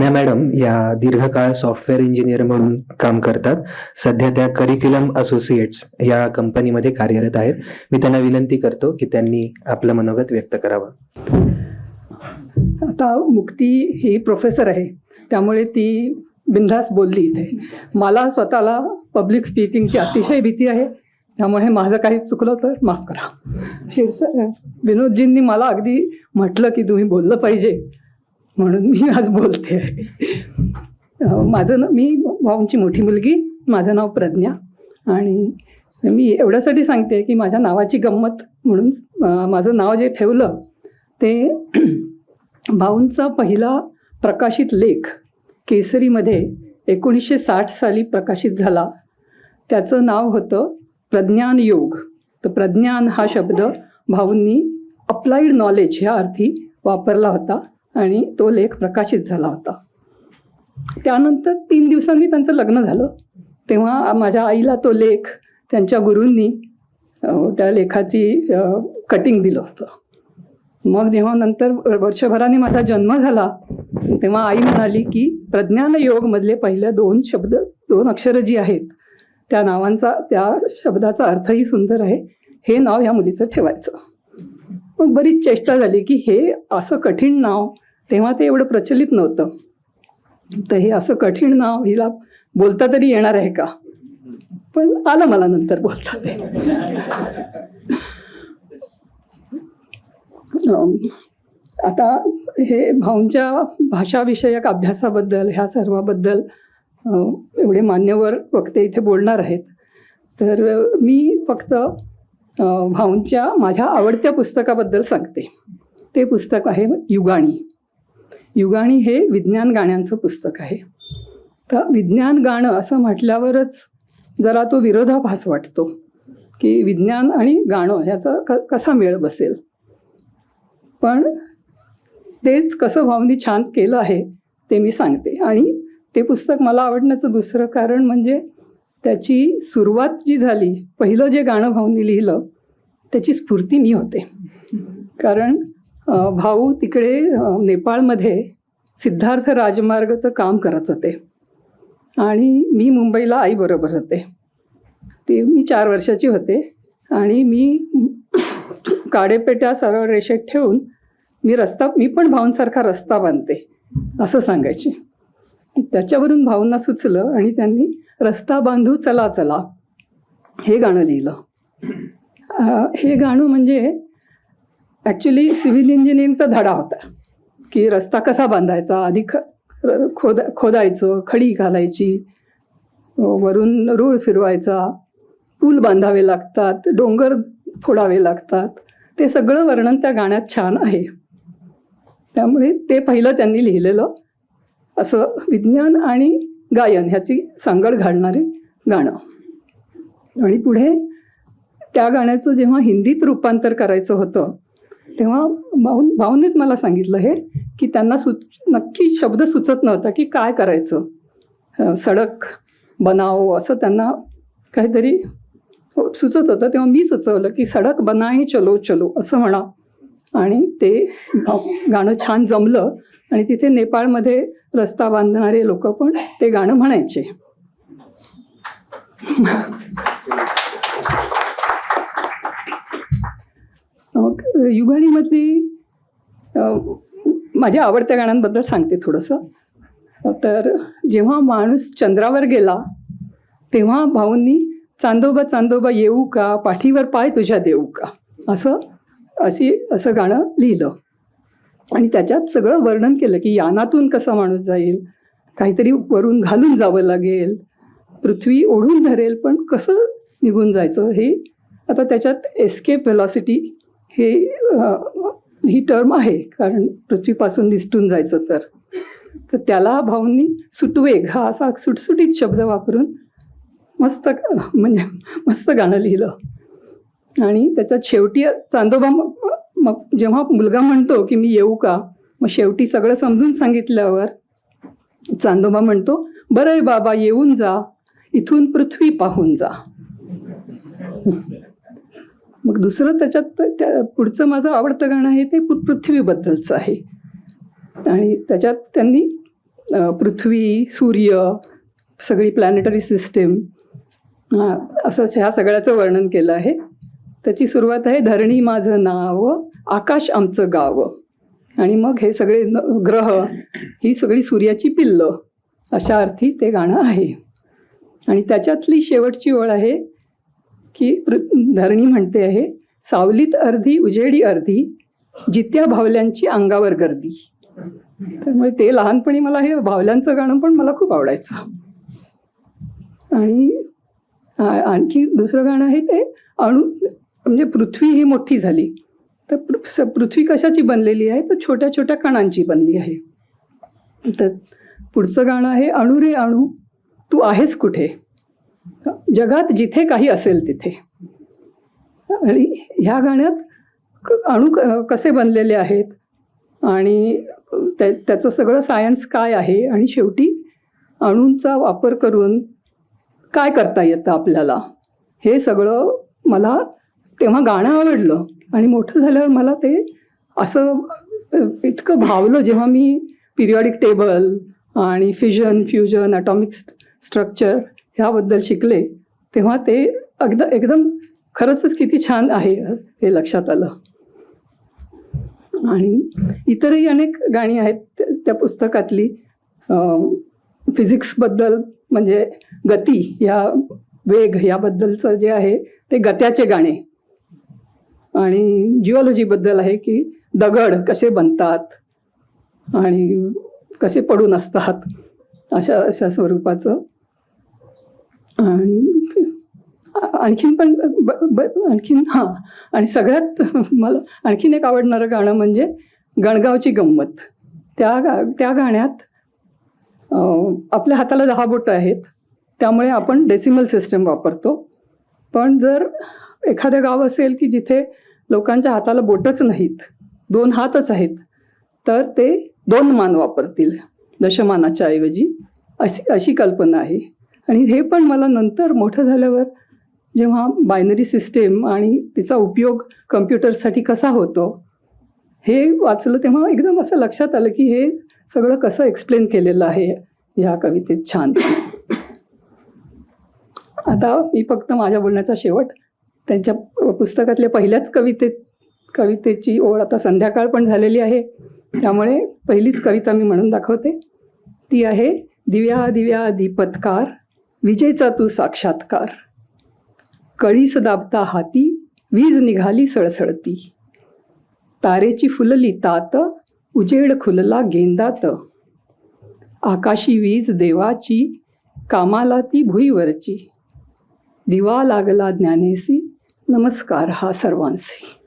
Pragya madam या दीर्घकाळ software engineer म्हणून काम करतात. सध्या त्या करिक्युलम असोसिएट्स या कंपनीमध्ये कार्यरत आहेत. मी त्यांना विनंती करतो की त्यांनी आपलं मनोगत व्यक्त करावं. आता मुक्ती ही प्रोफेसर आहे. त्यामुळे ती बिंदास बोलली इथे. मला स्वतःला पब्लिक स्पीकिंगची अतिशय भीती आहे. त्यामुळे माझं काही चुकलं तर माफ करा. शिरस विनोदजींनी मला अगदी म्हटलं की तुम्ही बोललं पाहिजे. म्हणून मी आज बोलते. आहे माझं ना मी भाऊंची मोठी मुलगी माझं नाव प्रज्ञा. आणि मी एवढ्यासाठी सांगते की माझ्या नावाची गंमत म्हणून माझं नाव जे ठेवलं ते भाऊंचा पहिला प्रकाशित लेख केसरीमध्ये एकोणीसशे साठ साली प्रकाशित झाला. त्याचं नाव होतं प्रज्ञान योग. तर प्रज्ञान हा शब्द भाऊंनी अप्लाइड नॉलेज ह्या अर्थी वापरला होता. आणि तो लेख प्रकाशित झाला होता. त्यानंतर तीन दिवसांनी त्यांचं लग्न झालं. तेव्हा माझ्या आईला तो लेख त्यांच्या गुरूंनी त्या लेखाची कटिंग दिलं होतं. मग जेव्हा नंतर वर्षभराने माझा जन्म झाला तेव्हा आई म्हणाली की प्रज्ञान योगमधले पहिल्या दोन शब्द दोन अक्षरं जी आहेत त्या नावांचा त्या शब्दाचा अर्थही सुंदर आहे. हे नाव ह्या मुलीचं ठेवायचं. मग बरीच चेष्टा झाली की हे असं कठीण नाव तेव्हा ते एवढं प्रचलित नव्हतं. तर हे असं कठीण नाव हिला बोलता तरी येणार आहे का? पण आलं मला नंतर बोलता ते. आता हे भाऊंच्या भाषाविषयक अभ्यासाबद्दल ह्या सर्वाबद्दल एवढे मान्यवर वक्ते इथे बोलणार आहेत. तर मी फक्त भाऊंच्या माझ्या आवडत्या पुस्तकाबद्दल सांगते. ते पुस्तक आहे युगाणी. युगाणी हे विज्ञान गाण्यांचं पुस्तक आहे. तर विज्ञान गाणं असं म्हटल्यावरच जरा तो विरोधाभास वाटतो की विज्ञान आणि गाणं ह्याचा क कसा मेळ बसेल? पण तेच कसं भावनी छान केलं आहे ते मी सांगते. आणि ते पुस्तक मला आवडण्याचं दुसरं कारण म्हणजे त्याची सुरुवात जी झाली पहिलं जे गाणं भाऊनी लिहिलं त्याची स्फूर्ती मी होते. कारण भाऊ तिकडे नेपाळमध्ये सिद्धार्थ राजमार्गचं काम करत होते. आणि मी मुंबईला आईबरोबर होते. ते मी चार वर्षाची होते. आणि मी काडेपेट्या सरळ रेषेत ठेवून मी रस्ता मी पण भाऊंसारखा रस्ता बांधते असं सांगायचे. त्याच्यावरून भाऊंना सुचलं आणि त्यांनी रस्ता बांधू चला चला. हे गाणं लिहिलं. हे गाणं म्हणजे ॲक्च्युली सिव्हिल इंजिनिअरिंगचा धडा होता. की रस्ता कसा बांधायचा आधी ख र- खोदा खोदायचं खडी घालायची वरून रूळ फिरवायचा पूल बांधावे लागतात डोंगर फोडावे लागतात. ते सगळं वर्णन त्या गाण्यात छान आहे. त्यामुळे ते पहिलं त्यांनी लिहिलेलं असं विज्ञान आणि गायन ह्याची सांगड घालणारे गाणं. आणि पुढे त्या गाण्याचं जेव्हा हिंदीत रूपांतर करायचं होतं तेव्हा भाऊ भाऊनेच मला सांगितलं हे की त्यांना सुच नक्की शब्द सुचत नव्हता की काय करायचं. सडक बनाओ असं त्यांना काहीतरी सुचत होतं. तेव्हा मी सुचवलं की सडक बनाए चलो चलो असं म्हणा. आणि ते गाणं छान जमलं. आणि तिथे नेपाळमध्ये रस्ता बांधणारे लोक पण ते गाणं म्हणायचे. मग युगाणीमधली माझ्या आवडत्या गाण्यांबद्दल सांगते थोडंसं. तर जेव्हा माणूस चंद्रावर गेला तेव्हा भाऊंनी चांदोबा चांदोबा येऊ का? पाठीवर पाय तुझ्या देऊ का? असं अशी असं गाणं लिहिलं. आणि त्याच्यात सगळं वर्णन केलं की यानातून कसा माणूस जाईल काहीतरी वरून घालून जावं लागेल पृथ्वी ओढून धरेल पण कसं निघून जायचं हे? आता त्याच्यात एस्केप व्हेलॉसिटी हे ही टर्म आहे कारण पृथ्वीपासून निसटून जायचं तर. तर त्याला भाऊंनी सुटवेग हा असा सुटसुटीत शब्द वापरून मस्त म्हणजे मस्त गाणं लिहिलं. आणि त्याच्यात शेवटी चांदोबा मग मग जेव्हा मुलगा म्हणतो की मी येऊ का मग शेवटी सगळं समजून सांगितल्यावर चांदोबा म्हणतो बरं आहे बाबा येऊन जा. इथून पृथ्वी पाहून जा. मग दुसरं त्याच्यात त्या पुढचं माझं आवडतं गाणं आहे ते पृथ्वीबद्दलचं आहे. आणि त्याच्यात त्यांनी पृथ्वी सूर्य सगळी प्लॅनेटरी सिस्टीम असं ह्या सगळ्याचं वर्णन केलं आहे. त्याची सुरुवात आहे धरणी माझं नाव आकाश आमचं गाव. आणि मग हे सगळे न- ग्रह ही सगळी सूर्याची पिल्लं अशा अर्थी ते गाणं आहे. आणि त्याच्यातली शेवटची ओळ आहे की धरणी म्हणते आहे सावलीत अर्धी उजेडी अर्धी जित्या भावल्यांची अंगावर गर्दी. त्यामुळे ते लहानपणी मला हे भावल्यांचं गाणं पण मला खूप आवडायचं. आणि आणखी दुसरं गाणं आहे ते अणु म्हणजे पृथ्वी ही मोठी झाली. तर स- पृथ्वी कशाची बनलेली आहे? तर छोट्या छोट्या कणांची बनली आहे. तर पुढचं गाणं आहे अणू रे अणू तू आहेस कुठे? जगात जिथे काही असेल तिथे. आणि ह्या गाण्यात क- अणू क- कसे बनलेले आहेत? आणि त्या त्याचं सगळं सायन्स काय आहे? आणि शेवटी अणूंचा वापर करून काय करता येतं आपल्याला? हे सगळं मला तेव्हा गाणं आवडलं. आणि मोठं झाल्यावर मला ते असं इतकं भावलं जेव्हा मी पिरियॉडिक टेबल आणि फिजन फ्युजन ॲटॉमिक स्ट्रक्चर ह्याबद्दल शिकले तेव्हा ते अगद एकदम खरंच किती छान आहे हे लक्षात आलं. आणि इतरही अनेक गाणी आहेत त्या- त्या पुस्तकातली फिजिक्सबद्दल म्हणजे गती या वेग याबद्दलचं जे आहे ते गत्याचे गाणे. आणि जिओलॉजीबद्दल आहे की दगड कसे बनतात आणि कसे पडून असतात अशा अशा स्वरूपाचं. आणि आणखीन पण ब, ब, आणखीन हां आणि सगळ्यात मला आणखीन एक आवडणारं गाणं म्हणजे गणगावची गंमत. त्या गा त्या गाण्यात आपल्या हाताला दहा बोटं आहेत त्यामुळे आपण डेसिमल सिस्टम वापरतो. पण जर एखादं गाव असेल की जिथे लोकांच्या हाताला बोटच नाहीत दोन हातच आहेत तर ते दोन मान वापरतील दशमानाच्या ऐवजी. अशी अशी कल्पना आहे. आणि हे पण मला नंतर मोठं झाल्यावर जेव्हा बायनरी सिस्टीम आणि तिचा उपयोग कम्प्युटरसाठी कसा होतो हे वाचलं तेव्हा एकदम असं लक्षात आलं की हे सगळं कसं एक्सप्लेन केलेलं आहे ह्या कवितेत छान. आता मी फक्त माझ्या बोलण्याचा शेवट त्यांच्या पुस्तकातल्या पहिल्याच कवितेत कवितेची ओळ आता संध्याकाळ पण झालेली आहे. त्यामुळे पहिलीच कविता मी म्हणून दाखवते. ती आहे दिव्या दिव्या दीपत्कार विजेचा तू साक्षात्कार. कळीस दाबता हाती वीज निघाली सळसळती. तारेची फुलली तात उजेड खुलला गेंदात. आकाशी वीज देवाची कामाला ती भुईवरची. दिवा लागला ज्ञानेसी नमस्कार हा सर्वांशी